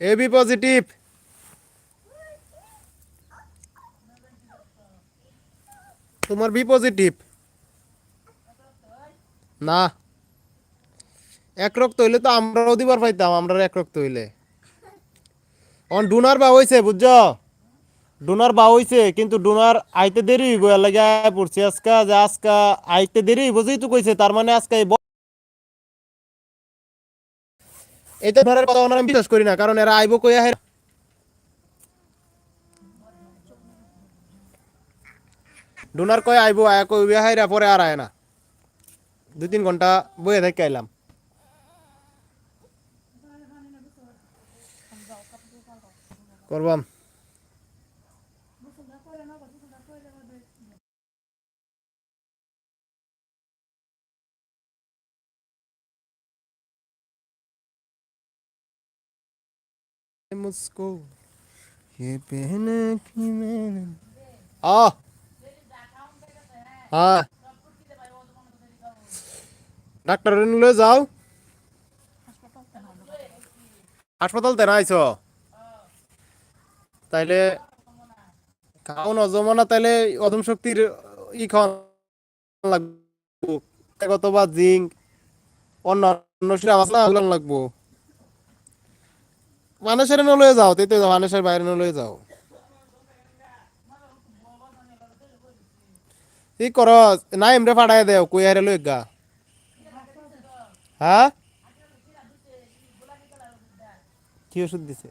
এ B positive তোমার B positive না। এক রক্ত হইলে তো আমরাও দিবার পাইতাম আমরা এক রক্ত হইলে। অন, ডোনার বা হইছে, বুঝছ? ডোনার বা হইছে, কিন্তু ডোনার আইতে দেরি হইব আয়া পড়ছি। আজকা যে আজকা আইতে দেরি হইব যেহেতু কইছে তার মানে আজকে এটা ধরার কথা আমি বিশ্বাস করি না, কারণ এরা আইব কইয়া হেরা ডোনার কয়ে আইব, আয়া কই হাইরা পরে আর আয় না। দুই তিন ঘণ্টা বইয়ে থেকে আইলাম। করবাম। मुझको ये पहने की मैंने आ হ্যাঁ ডাক্তার লয়ে যাও হাসপাতাল তেনা আইছ তাইলে খাও নজমা না তাইলে অদম শক্তির ই খাওয়ান লাগবো কত বা জিঙ্ক অন্য সিরাপ আছে না ওগুলো লাগবো মানুষের নলয়ে যাও তেতে মানুষের বাইরে নলয়ে যাও। কি কর? না এমরে ফাটাই দেও, কই হারে লই গা। হ্যাঁ কি ওষুধ দিছে?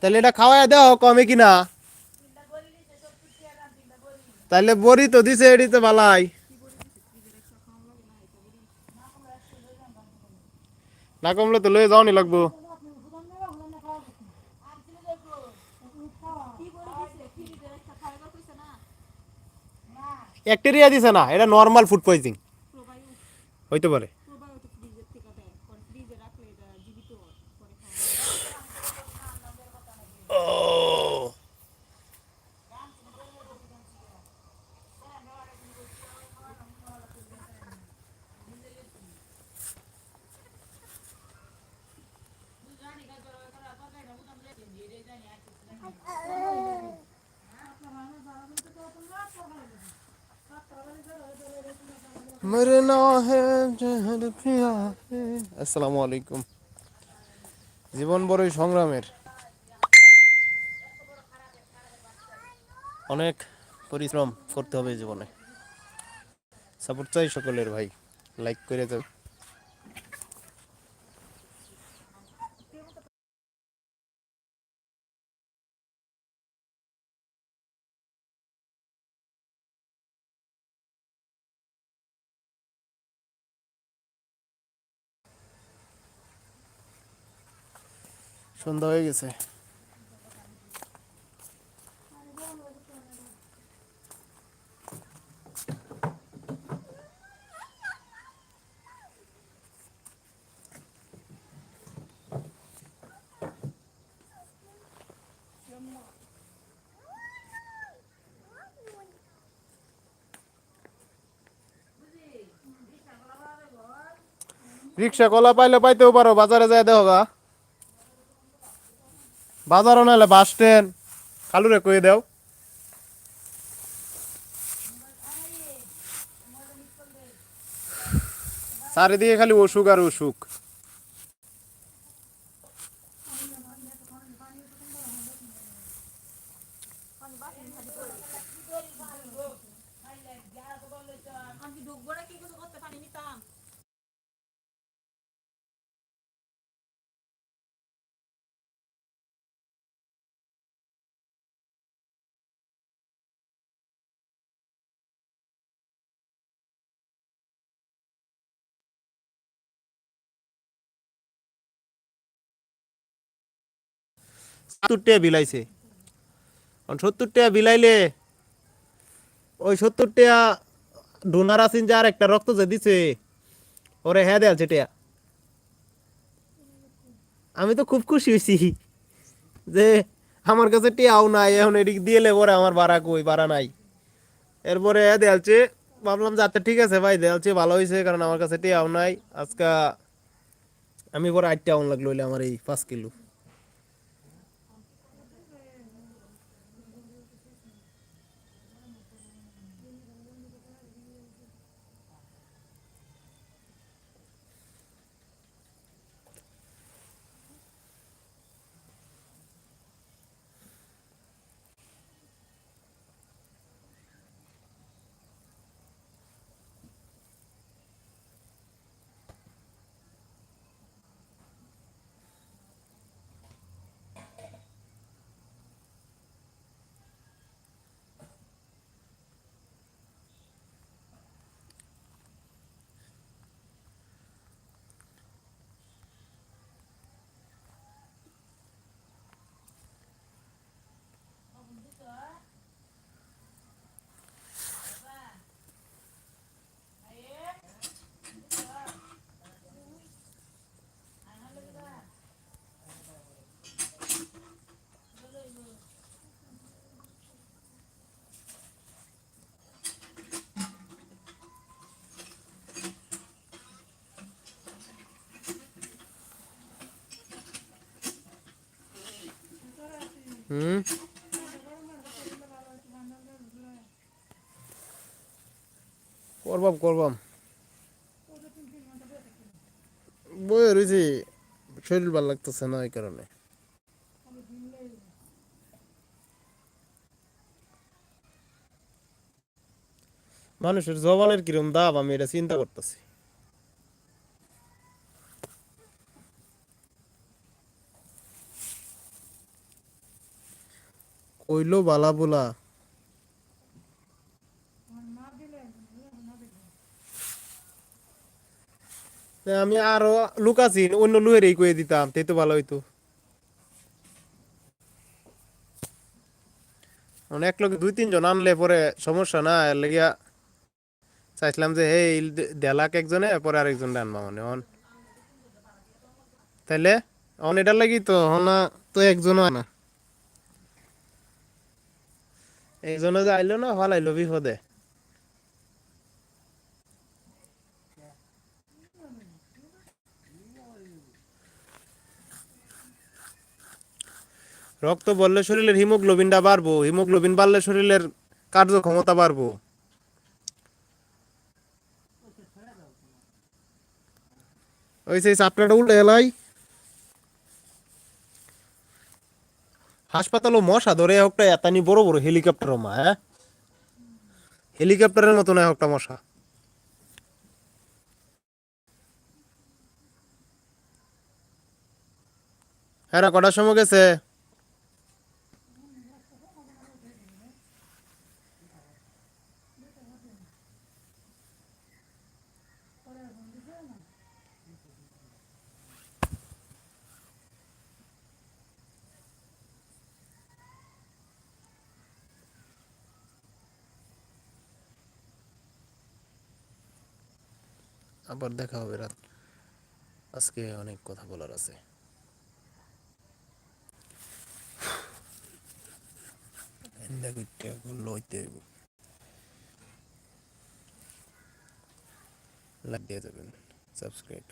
তাহলে এটা খাওয়াই দেও, কমে কিনা। তাহলে বড়ি তো দিছে, এটি তো ভালাই না কমলে তো লয়ে যাওনি লাগবো। ব্যাকটেরিয়া দিছে না, এটা নর্মাল ফুড পয়জিং হইতে পারে। আসসালামু আলাইকুম জীবন বড়ই সংগ্রামের অনেক পরিশ্রম করতে হবে জীবনে। সাপোর্ট চাই সকলের ভাই। লাইক করে যাবে সন্ধ্যা হয়ে গেছে। রিক্সা কলা পাইলে পাইতেও পারো বাজারে যায় গা। বাজারও নাহলে বাস স্ট্যান্ড। কালুরে কয়ে দেও। চারিদিকে খালি অসুখ আর অসুখ আমি ঢুকবো না কি কিছু করতে পারি নিতাম সত্তর টাকা বিলাইছে। সত্তর টাকা বিলাইলে ওই সত্তর টাকা ডোনার আছেন যে আর একটা রক্ত যে দিছে, ওরে হ্যাঁ দেয়ালছে টেয়া আমি তো খুব খুশি হয়েছি যে আমার কাছে টিয়াও নাই, এখন এদিক দিয়েলে পরে আমার ভাড়া কই ভাড়া নাই। এরপরে হ্যাঁ দেয়ালছে ভাবলাম যে আচ্ছা ঠিক আছে ভাই দেয়ালছে ভালো হয়েছে, কারণ আমার কাছে টিয়াও নাই। আজকা আমি পরে আটটা আউন লাগল আমার এই পাঁচ কিলো। হুম করবাম করবাম। বয়ে রয়েছি, শরীর ভালো লাগতেছে না এই কারণে। মানুষের জবানের কিরম দাম, আমি এটা চিন্তা করতেছি। কইলো, বালা বোলা। আমি আরও লোক আছি অন্য লুহেরই কয়ে দিতাম তাই তো ভালো হইতো। মানে এক লোকে দুই, তিনজন আনলে পরে সমস্যা না এর লাগিয়া চাইছিলাম যে হে দেলাক একজনে, পরে আরেকজন আনবা মানে অন তাইলে, অন এটার লাগি তো হনা তো একজনও আনা। একজনে যে আইলো না ভালো আইলো বিপদে রক্ত বললে শরীরের হিমোগ্লোবিনটা বাড়বো, হিমোগ্লোবিন বাড়লে শরীরের কার্যক্ষমতা বাড়বো। ওই সেই চাপড়াটা উল্টে এলাই হাসপাতালও মশা ধরে একটা এতানি বড় বড় হেলিকপ্টার মা হ্যাঁ? হেলিকপ্টারের মতো না একটা মশা। হ্যাঁ কটার সময় গেছে? আবার দেখা হবে রাত। আজকে অনেক কথা বলার আছে। লাইক দিয়ে যাবেন সাবস্ক্রাইব।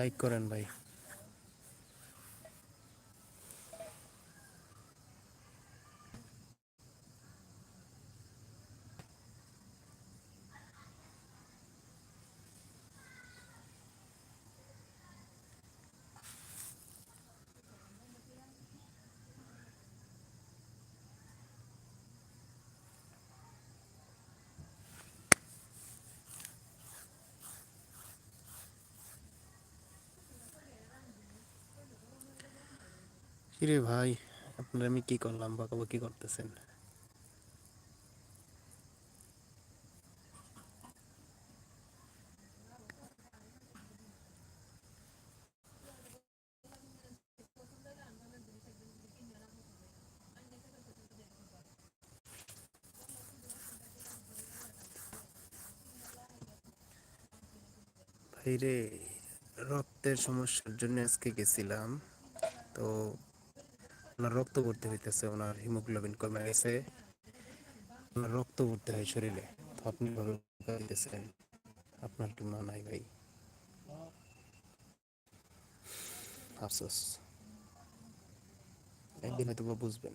লাইক করেন ভাই। কিরে ভাই, আপনার আমি কি করলাম? বকাবকি করতেছেন। ভাইরে, রক্তের সমস্যার জন্য আজকে গেছিলাম। তো ওনার রক্ত ভর্তি হইতেছে, ওনার হিমোগ্লোবিন কমে গেছে। ওনার রক্ত ভর্তি হয় শরীরে, তো আপনি দিতেছেন আপনার কি মা নাই ভাই? আফসোস। একদিন হয়তো বা বুঝবেন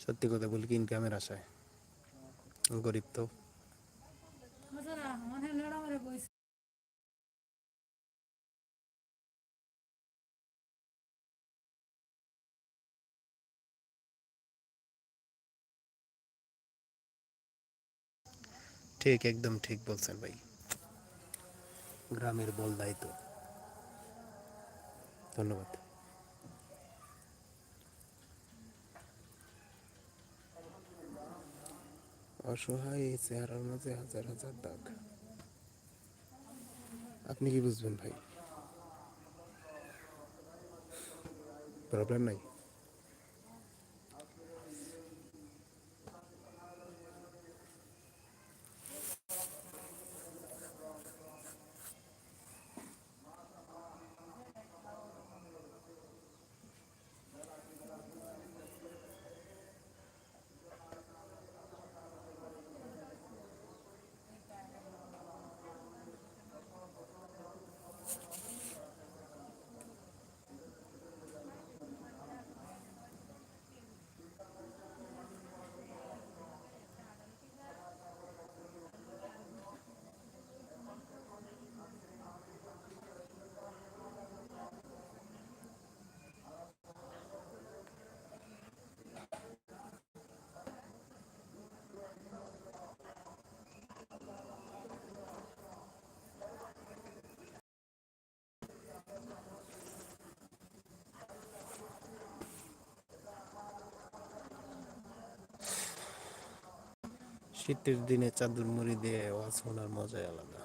সত্যি কথা বলি কি ইনকামের আশায় গরিব তো। ঠিক একদম ঠিক বলছেন ভাই। গ্রামের বল দায়িত্ব ধন্যবাদ। অসহায় এই চেহারার মাঝে হাজার হাজার দাগ। আপনি কি বুঝবেন ভাই? প্রবলেম নাই? শীতের দিনে চাদর মুড়ি দিয়ে ওয়াজ শোনার মজাই আলাদা।